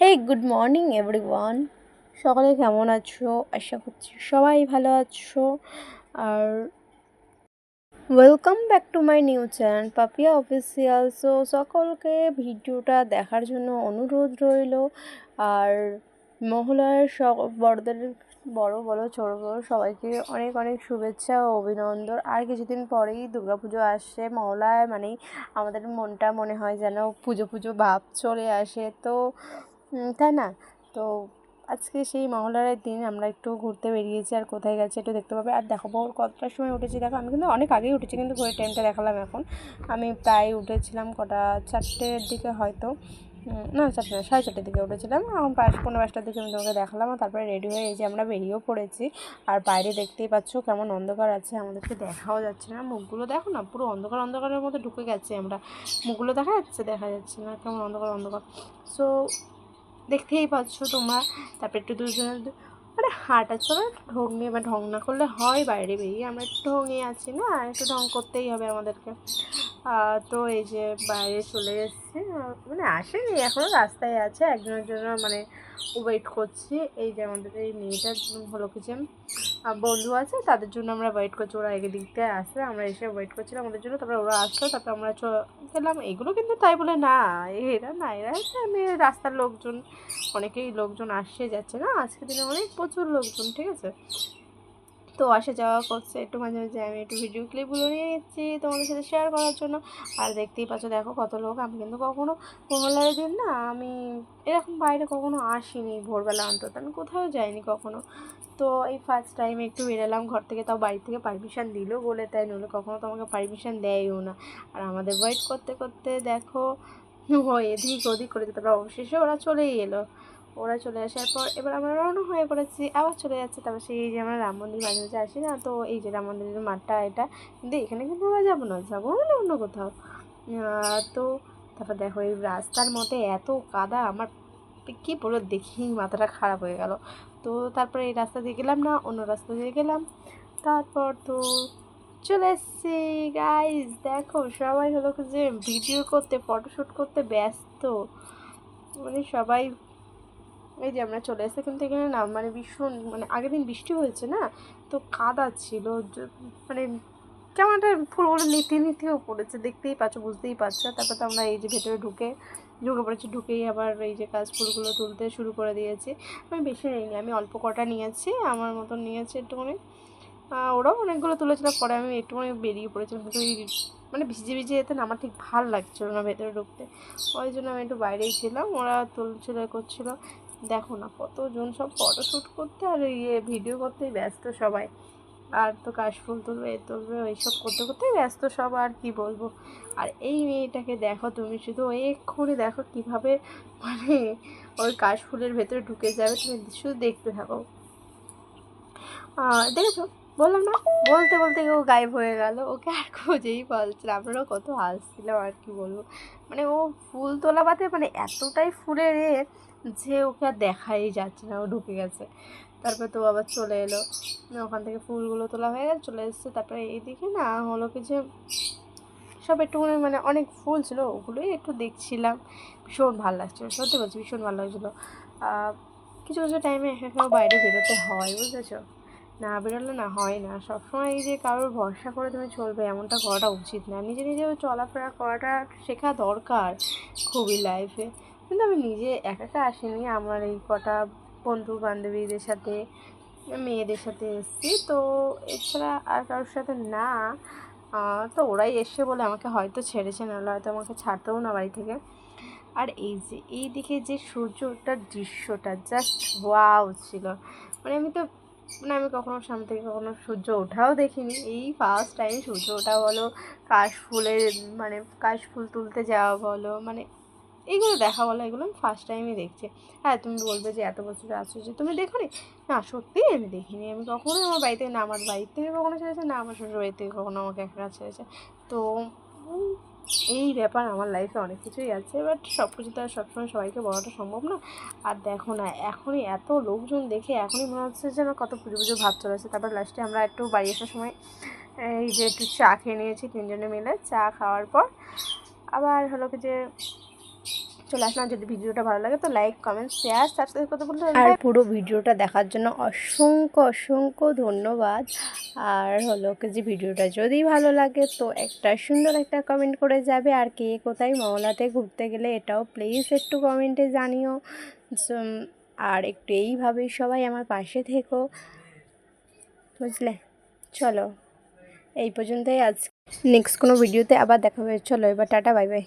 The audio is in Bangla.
হেই গুড মর্নিং এভরিওয়ান সকালে কেমন আছো? আশা করছি সবাই ভালো আছো। আর welcome back to my new channel Papiya official so সকলকে ভিডিওটা দেখার জন্য অনুরোধ রইল। আর মহলার সব বড়দের বড় বড় ছোট বড় সবাইকে অনেক অনেক শুভেচ্ছা ও অভিনন্দন। আর কিছুদিন পরেই দুর্গাপুজো আসছে। মহলায় মানেই আমাদের মনটা মনে হয় যেন পুজো পুজো ভাব চলে আসে। তো তাই না? তো আজকে সেই মহলার দিন আমরা একটু ঘুরতে বেরিয়েছি আর কোথায় গেছে একটু দেখতে পাবে। আর দেখো ভোর কতটার সময় উঠেছি। দেখো, আমি কিন্তু অনেক আগেই উঠেছি, কিন্তু ঘুরে টাইমটা দেখালাম এখন। আমি প্রায় উঠেছিলাম কটা চারটের দিকে হয়তো। না চারটে না সাড়ে চারটের দিকে উঠেছিলাম। এখন পাঁচ পনেরো পাঁচটার দিকে আমি তোমাকে দেখালাম আর তারপরে রেডি হয়ে যে আমরা বেরিয়েও পড়েছি। আর বাইরে দেখতেই পাচ্ছ কেমন অন্ধকার আছে, আমাদেরকে দেখাও যাচ্ছে না। মুখগুলো দেখো না, পুরো অন্ধকার, অন্ধকারের মধ্যে ঢুকে গেছে আমরা। মুখগুলো দেখা যাচ্ছে দেখা যাচ্ছে না, কেমন অন্ধকার অন্ধকার। সো দেখতেই পাচ্ছ তোমরা। তারপরে একটু দুজনে মানে হাঁটা চলা ঢং নিয়ে, বা ঢং না করলে হয় বাইরে বেরিয়ে। আমরা একটু ঢং নিয়ে আছি না একটু ঢং করতেই হবে আমাদেরকে। তো এই যে বাইরে চলে এসছে। মানে আসেনি এখনও রাস্তায় আছে। একজনের জন্য মানে ওয়েট করছি। এই যে আমাদের এই মেয়েটার হলো কি যে বন্ধু আছে, তাদের জন্য আমরা ওয়েট করছি। ওরা এগে দিক থেকে আমরা এসে ওয়েট করছিলাম আমাদের জন্য। তারপরে ওরা আসলো, তারপরে আমরা গেলাম। এগুলো কিন্তু তাই বলে না, এরা না, এরা এমনি রাস্তার লোকজন, অনেকেই লোকজন আসছে, যাচ্ছে না। আজকে দিনে অনেক প্রচুর লোকজন, ঠিক আছে? তো আসা যাওয়া করছে। একটু মাঝে মাঝে আমি একটু ভিডিও ক্লিপগুলো নিয়ে নিচ্ছি তোমাদের সাথে শেয়ার করার জন্য। আর দেখতেই পাচ্ছ, দেখো কত লোক। আমি কিন্তু কখনো মহলার দিন না, আমি এরকম বাইরে কখনো আসিনি ভোরবেলা অন্তত। আমি কোথাও যাইনি কখনো। তো এই ফার্স্ট টাইম একটু বেরোলাম ঘর থেকে, তাও বাড়ি থেকে পারমিশন দিল বলে, তাই নইলে কখনো তোমাকে পারমিশন দেয়ও না। আর আমাদের ওয়েট করতে করতে দেখো এদিক ওদিক করে, তারপর অবশেষে ওরা চলেই এলো। ওরা চলে আসার পর এবার আমরা রওনা হয়ে পড়েছি, আবার চলে যাচ্ছে। তারপর সেই যে আমরা রাম মন্দির মাঝে মাঝে আসি না, তো এই যে রাম মন্দিরের মাঠটা, এটা কিন্তু এখানে কিন্তু আমরা যাব না যাব না অন্য কোথাও। তো তারপর দেখো এই রাস্তার মধ্যে এত কাদা, আমার কী বলো দেখি মাথাটা খারাপ হয়ে গেল। তো তারপরে এই রাস্তা দিয়ে গেলাম না, অন্য রাস্তা দিয়ে গেলাম। তারপর তো চলে এসছি গাইজ দেখো সবাই হলো যে ভিডিও করতে ফটোশ্যুট করতে ব্যস্ত। মানে সবাই এই যে আমরা চলে এসেছি কিন্তু এখানে না মানে ভীষণ মানে আগের দিন বৃষ্টি হয়েছে না, তো কাদা ছিল মানে কেমন একটা ফুলগুলো নীতি নীতিও পড়েছে, দেখতেই পাচ্ছ, বুঝতেই পারছ। তারপর তো আমরা এই যে ভেতরে ঢুকে ঢুকে পড়েছি, ঢুকেই আবার এই যে কাজ ফুলগুলো তুলতে শুরু করে দিয়েছি। আমি বেশি নিইনি, আমি অল্প কটা নিয়েছি, আমার মতন নিয়েছি একটুখানি। ওরাও অনেকগুলো তুলেছিল, পরে আমি একটুখানি বেরিয়ে পড়েছিলাম, কিন্তু মানে ভিজে ভিজে যেতে না আমার ঠিক ভালো লাগছিল না ভেতরে ঢুকতে। ওই জন্য আমি একটু বাইরেই ছিলাম, ওরা তুলছিল, করছিল। দেখো না, কতজন সব ফটোশ্যুট করতে আর ইয়ে ভিডিও করতেই ব্যস্ত সবাই। আর তো কাশফুল তুলবে, এ তুলবে এইসব করতে করতে ব্যস্ত সব, আর কি বলব? আর এই মেয়েটাকে দেখো তুমি শুধু এক্ষুনি দেখো কীভাবে মানে ওই কাশফুলের ভেতরে ঢুকে যাবে, তুমি শুধু দেখতে থাকো। দেখেছ? বললাম না? বলতে বলতে ও গায়েব হয়ে গেল। ওকে আর খুঁজেই পাচ্ছিল আমরাও কত হাসছিলাম, আর কি বলব? মানে ও ফুল তোলা বাদে মানে এতটাই ফুলের এ যে ওকে আর দেখাই যাচ্ছে না। ও ঢুকে গেছে। তারপরে তো আবার চলে এলো। ওখান থেকে ফুলগুলো তোলা হয়ে গেছে, চলে এসেছে। তারপরে এইদিকে না হলো কি যে সব একটুখানি মানে অনেক ফুল ছিল, ওগুলোই একটু দেখছিলাম। ভীষণ ভালো লাগছিল। সত্যি বলছি, ভীষণ ভালো লাগছিল। কিছু কিছু টাইমে একাও বাইরে বেরোতে হয়, বুঝেছ? না, বেরোলে না, হয় না। সবসময় এই যে কারোর ভরসা করে তুমি চলবে, এমনটা করাটা উচিত না। নিজে নিজেও চলাফেরা করাটা শেখা দরকার খুবই লাইফে কিন্তু আমি নিজে একা একা আসিনি, আমার এই কটা বন্ধু বান্ধবীদের সাথে, মেয়েদের সাথে এসেছি। তো এছাড়া আর কারোর সাথে না। তো ওরাই এসছে বলে আমাকে হয়তো ছেড়েছে, নাহলে হয়তো আমাকে ছাড়তেও না বাড়ি থেকে। আর এই যে, এই দিকে যে সূর্যটার দৃশ্যটা জাস্ট ওয়াও ছিল। মানে আমি তো মানে আমি কখনো সামনে থেকে কখনো সূর্য ওঠাও দেখিনি। এই ফার্স্ট টাইম সূর্য ওঠা বলো, কাশ ফুলের মানে কাশ ফুল তুলতে যাওয়া বলো মানে এইগুলো দেখা বলো, এগুলো আমি ফার্স্ট টাইমই দেখছি। হ্যাঁ তুমি বলবে যে এত বছর আছো যে, তুমি দেখো না সত্যিই আমি দেখিনি। আমি কখনোই আমার বাড়িতে, না, আমার বাড়ির থেকে কখনো ছেড়েছে, না, আমার শ্বশুর বাড়ি থেকে কখনো আমাকে একা ছেড়েছে। তো এই ব্যাপার আমার লাইফে অনেক কিছুই আছে বাট সব কিছু তো আর সবসময় সবাইকে বলাটা সম্ভব না। আর দেখো না, এখনই এত লোকজন দেখে এখনই মনে হচ্ছে যেন কত পুজো পুজো ভাব চলে আসছে তারপর লাস্টে আমরা একটু বাড়ি আসার সময় এই যে একটু চা খেয়ে নিয়েছি তিনজনে মিলে, চা খাওয়ার পর আবার হলো কি যে চলে আসলাম। যদি ভিডিওটা ভালো লাগে তো লাইক কমেন্ট শেয়ার সাবস্ক্রাইব করতে বলতে আর পুরো ভিডিওটা দেখার জন্য অসংখ্য অসংখ্য ধন্যবাদ। আর হলো যে ভিডিওটা যদি ভালো লাগে, তো একটা সুন্দর একটা কমেন্ট করে যাবে। আর কে কোথায় মহলাতে ঘুরতে গেলে এটাও প্লিজ একটু কমেন্টে জানিও। আর একটু এইভাবেই সবাই আমার পাশে থেকো। বুঝলে? চলো, এই পর্যন্তই আজ। নেক্সট কোনো ভিডিওতে আবার দেখা হবে। চলো, এবার টাটা, বাই বাই।